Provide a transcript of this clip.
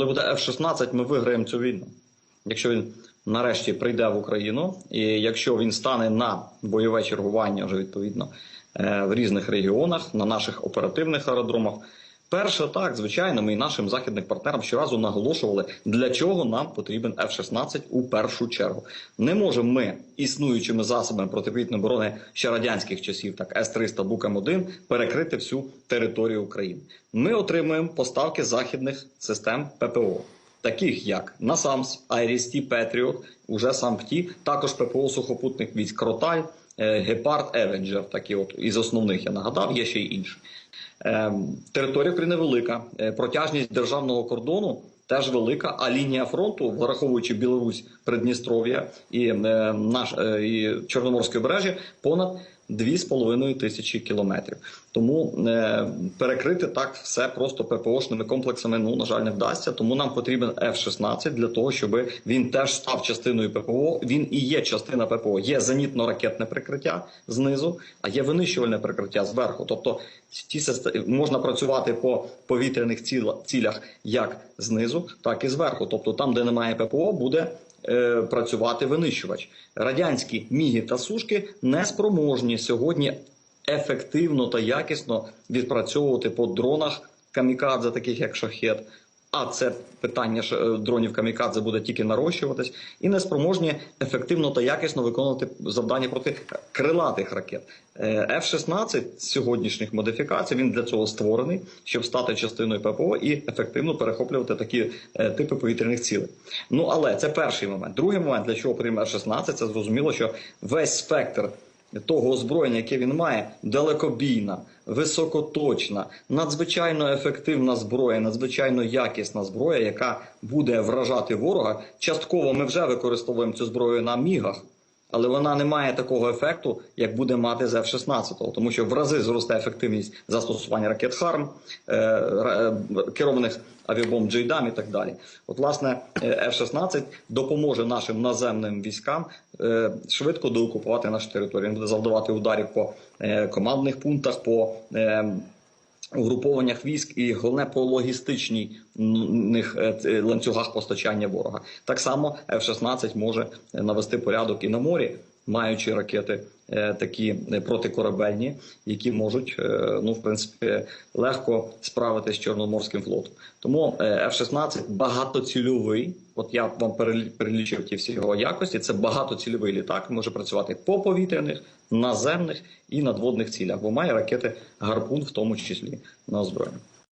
Коли буде F-16, ми виграємо цю війну. Якщо він нарешті прийде в Україну, і якщо він стане на бойове чергування вже відповідно е, в різних регіонах, на наших оперативних аеродромах. Перше, так, звичайно, ми і нашим західним партнерам щоразу наголошували, для чого нам потрібен F-16 у першу чергу. Не можемо ми існуючими засобами протиповітряної оборони ще радянських часів, так С-300 Букам-1, перекрити всю територію України. Ми отримуємо поставки західних систем ППО. Таких як Насамс, Айрісті, Петріот, уже сам ПТІ, також ППО сухопутних військ Кроталь, е, Гепард, Евенджер. Такі от із основних я нагадав, є ще й інші. Е, Територія України велика, е, протяжність державного кордону теж велика, а лінія фронту, враховуючи Білорусь, Придністров'я і, наш, і Чорноморське бережжя, понад 2,5 тисячі кілометрів. Тому е, перекрити так все просто ППОшними комплексами, ну на жаль, не вдасться. Тому нам потрібен F-16 для того, щоб він теж став частиною ППО. Він і є частина ППО. Є зенітно-ракетне прикриття знизу, а є винищувальне прикриття зверху. Тобто ті можна працювати по повітряних цілях як знизу, так і зверху. Тобто, там, де немає ППО, буде е, працювати винищувач. Радянські міги та сушки не спроможні сьогодні ефективно та якісно відпрацьовувати по дронах камікадзе, таких як шахет. А це питання ж, е, дронів камікадзе буде тільки нарощуватись, і не спроможні ефективно та якісно виконувати завдання проти крилатих ракет. Е, F-16 з сьогоднішніх модифікацій він для цього створений, щоб стати частиною ППО і ефективно перехоплювати такі е, типи повітряних цілей. Ну але це перший момент. Другий момент, для чого потрібен F-16, це зрозуміло, що весь спектр того озброєння, яке він має, далекобійна, високоточна, надзвичайно ефективна зброя, надзвичайно якісна зброя, яка буде вражати ворога. Частково ми вже використовуємо цю зброю на мігах. Але вона не має такого ефекту, як буде мати з F-16, тому що в рази зросте ефективність застосування ракет ХАРМ, е, е, керованих авіабомб Джейдам і так далі. От, власне, е, F-16 допоможе нашим наземним військам е, швидко доокупувати нашу територію. Він буде завдавати ударів по е, командних пунктах, по е, угрупованнях військ і головне по логістичних е, ланцюгах постачання ворога. Так само F-16 може е, навести порядок і на морі, маючи ракети е, такі е, протикорабельні, які можуть е, ну в принципі легко справитися з Чорноморським флотом. Тому е, F-16 багатоцільовий. От я вам перелі- перелічив ті всі його якості. Це багатоцільовий літак. Може працювати по повітряних, наземних і надводних цілях, бо має ракети гарпун, в тому числі на озброєння.